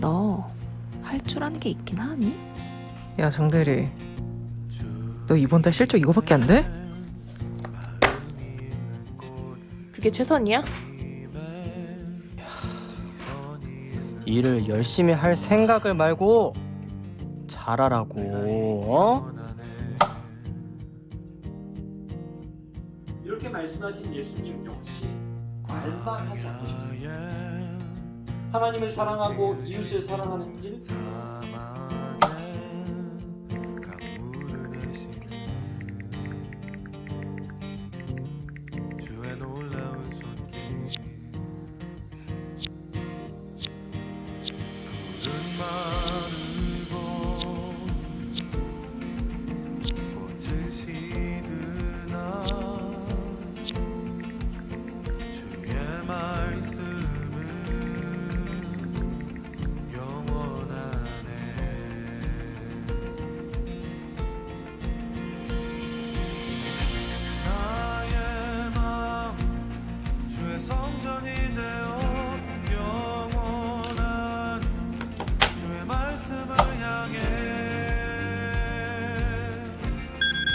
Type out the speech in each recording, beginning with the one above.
너 할 줄 아는 게 있긴 하니? 야 장대리 너 이번 달 실적 이거밖에 안 돼? 그게 최선이야? 일을 열심히 할 생각을 말고 잘하라고 어? 이렇게 말씀하신 예수님 역시 말만 하지 않으셨습니다. 하나님을 사랑하고 이웃을 사랑하는 길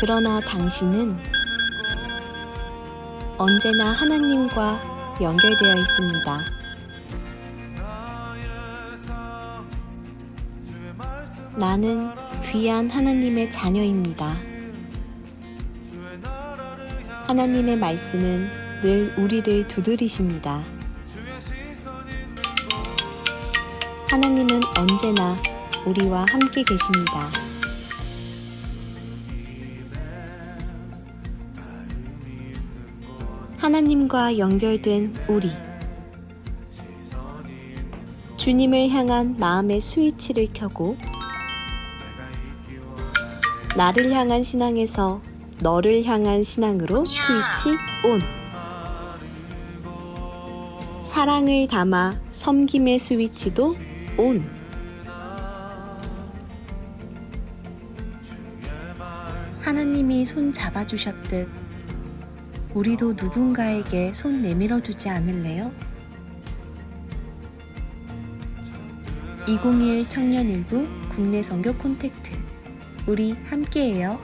그러나 당신은 언제나 하나님과 연결되어 있습니다. 나는 귀한 하나님의 자녀입니다. 하나님의 말씀은 늘 우리를 두드리십니다. 하나님은 언제나 우리와 함께 계십니다. 하나님과 연결된 우리. 주님을 향한 마음의 스위치를 켜고 나를 향한 신앙에서 너를 향한 신앙으로 스위치 온. 사랑을 담아 섬김의 스위치도 온. 하나님이 손 잡아주셨듯 우리도 누군가에게 손 내밀어 주지 않을래요? 2021 청년일부 국내 선교 콘택트 우리 함께해요.